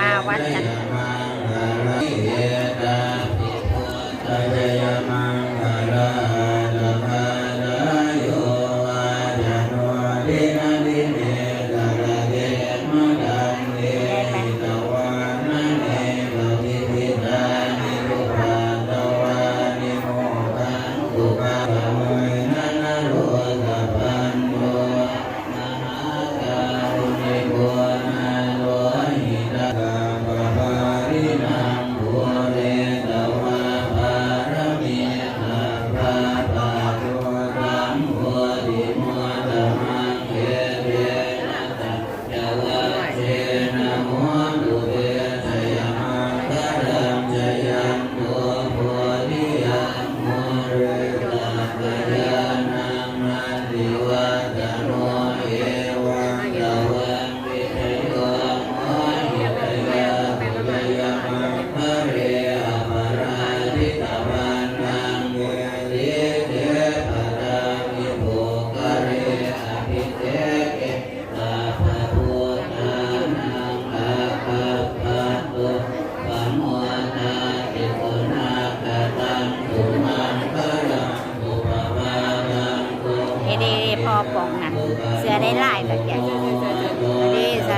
มาวัดกัน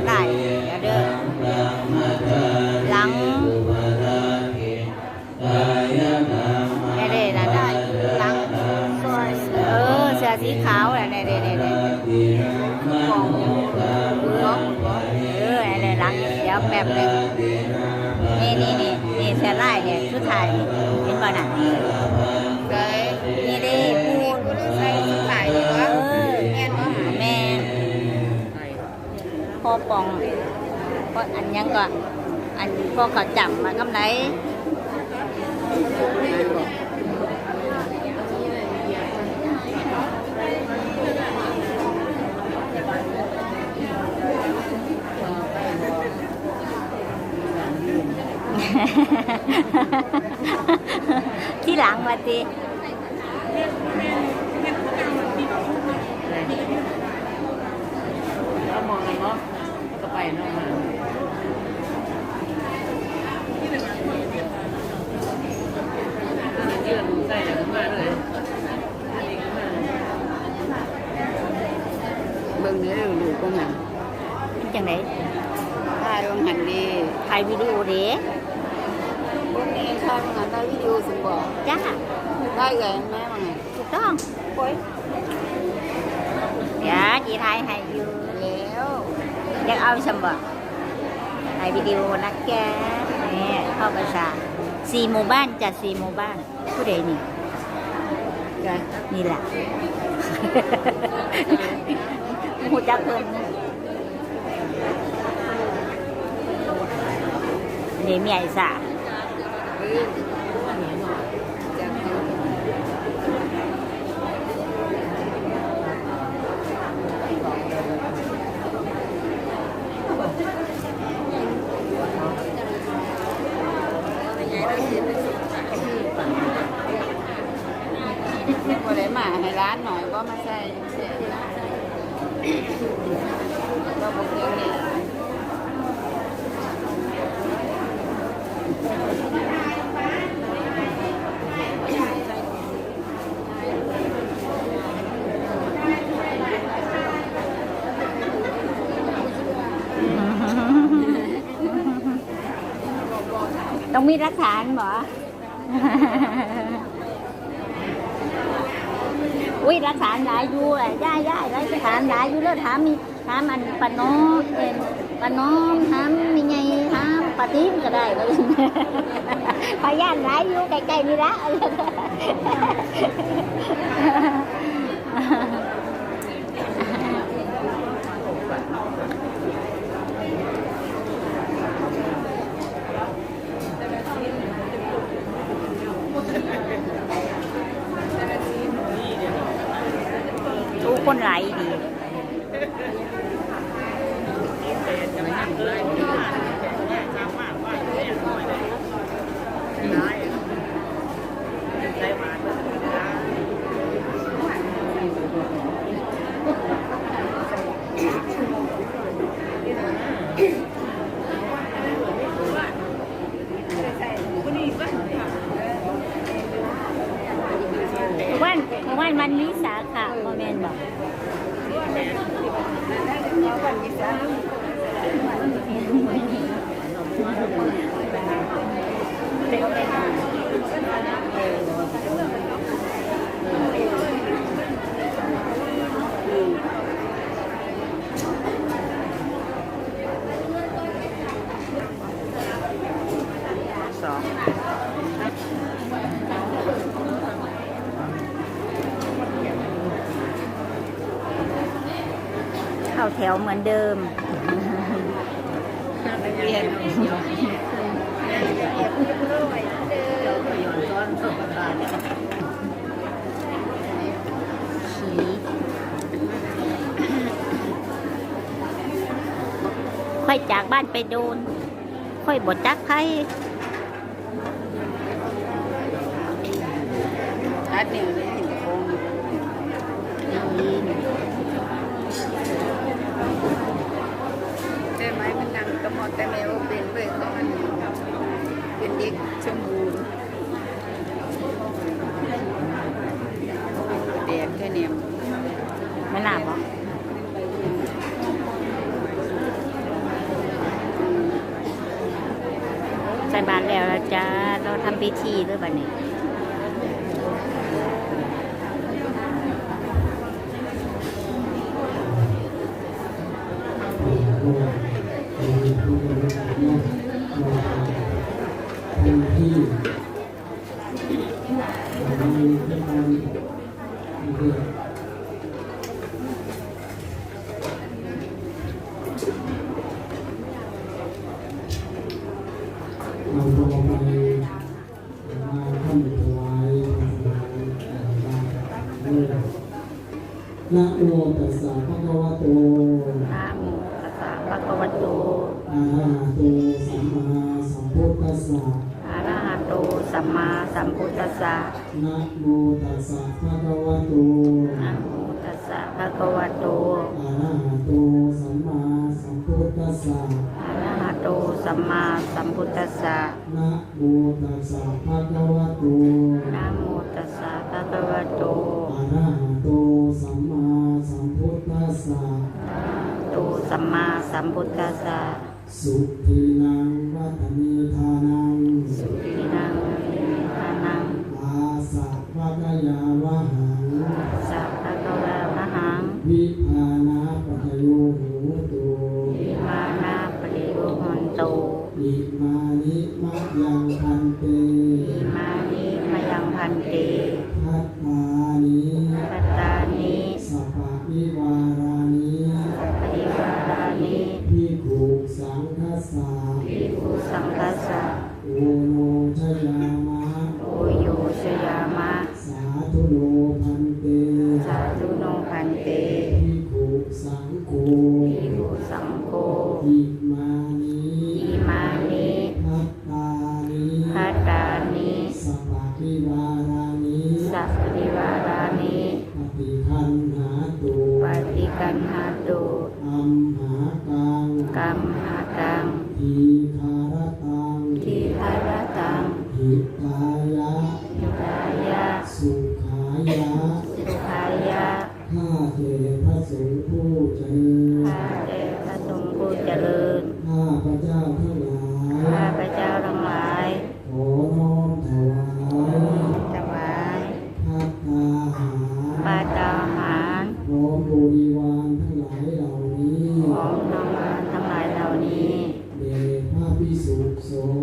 ดเสือไล่เดี๋ยเด้อหลังเอเดนะได้หลังเออเสื้อสีขาวอะเดเดเดเดปองเอออะไรหลังเดี๋ยวแป๊บนึงนี่นี่นี่นี่เสื้อไล่เนี่ยชุดไทยเห็นป่ะน่ะนี่เด้ อปองพ่ออันยังก็อันพ่อเขาจำมากำไรที่หลังมาตี เรามองกันเนาะก็ไป เนาะมาเยื่อนใส่อย่างมาเลยเบิ่งเด้อดูกงหันเป็นจังไดถ่ายลงหันดีถ่ายวิดีโอเด้พวกนี้ถ่ายลงหันได้วิดีโอสิบ่จ้าได้ไงแม่ว่าไงถูกต้องโอ้ยเดี๋ยวจีถ่ายให้อยู่แล้ว อยากเอาสมบัติถ่ายวิดีโอนะแกนี่เข้าภาษาสี่หมู่บ้านจัดสี่หมู่บ้านผู้ใดนี่นี่แหละหูจักเพิ่นนี่มีไอ้สาออจักอยู่ บ่ได้มาให้ร้านหน่อยก็มาใส่ก็บ่เกี่ยวนี่ ต้องมีรักฐานบ่อุ้ ยรักษานหลายอยู่อะย่าย่ารักษานหลายอยู่แล้วถามมีถามอันปน้องเอ็นปน้องถามมีไงถามปะทิมก็ได้ก็พยานหลายอยู่ใกล้ๆนี่ละ คนไหลายดี บอก เอาวันนี้ซะ สองเข้า แถวเหมือนเดิมเรียนค่อยจากบ้านไปโดน ค่อยบดจักไพ่อัดเนี่ยเลยเห็นโค้งได้ไหมมันนั่งกระหมอดแต่แมวเป็นเว้ยก็มันเป็นเด็กสมบูรณ์แดดแค่เนี่ย ไม่น่าบอกใส่บาตรแล้วละจ้าเราทำพิธีด้วยบัดนี้เนะโมตัสสะภะคะวะโตนะโมตัสสะภะคะวะโตอะระหะโตสัมมาสัมพุทธัสสะอะระหะโตสัมมาสัมพุทธัสสะนะโมตัสสะภะคะวะโตนะโมตัสสะภะคะวะโตอะระหะโตสัมมาสัมพุทธัสสะอะระหะโตสัมมาสัมพุทธัสสะนะโมตัสสะภะคะวะโตนะโมตัสสะภะคะวะโตอะระหะโตสัมมาสัมพุทธั สสะโตสัมมาสัมพุทธัสสะสุขีนังวัตมีทานังสุขีนัง กันหาตุอัมหากังกัมหากังทีคารตังทีฆารตังหิตายะยุตายะ สุขายะ สุขายะข้าเถพระสงฆ์ผู้เจริญข้าแต่พระสงฆ์ผู้เจริญ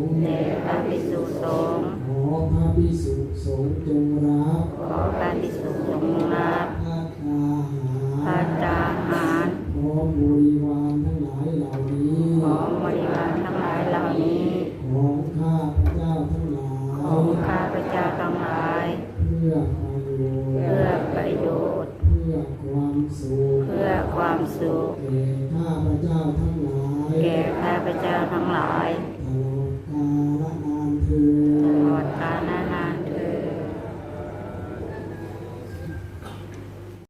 งฆ์แด่พระภิกษุสงฆ์ขอพระพิสุสงฆ์จงรับขอพระภิกษุสงฆ์รับพัตตาหารพระตาหารพร้อมบริวารทั้งหลายเหล่านี้ของบริวารทั้งหลายเหล่านี้ ของข้าพระเจ้าทั้งหลายของข้าพระเจ้าทั้งหลาย เพื่อประโยชน์เพื่อประโยชน์ เพื่อความสุขเพื่อความสุขแก่ข้าพระเจ้าทั้งหลายแก่ข้าพเจ้าทั้งหลายท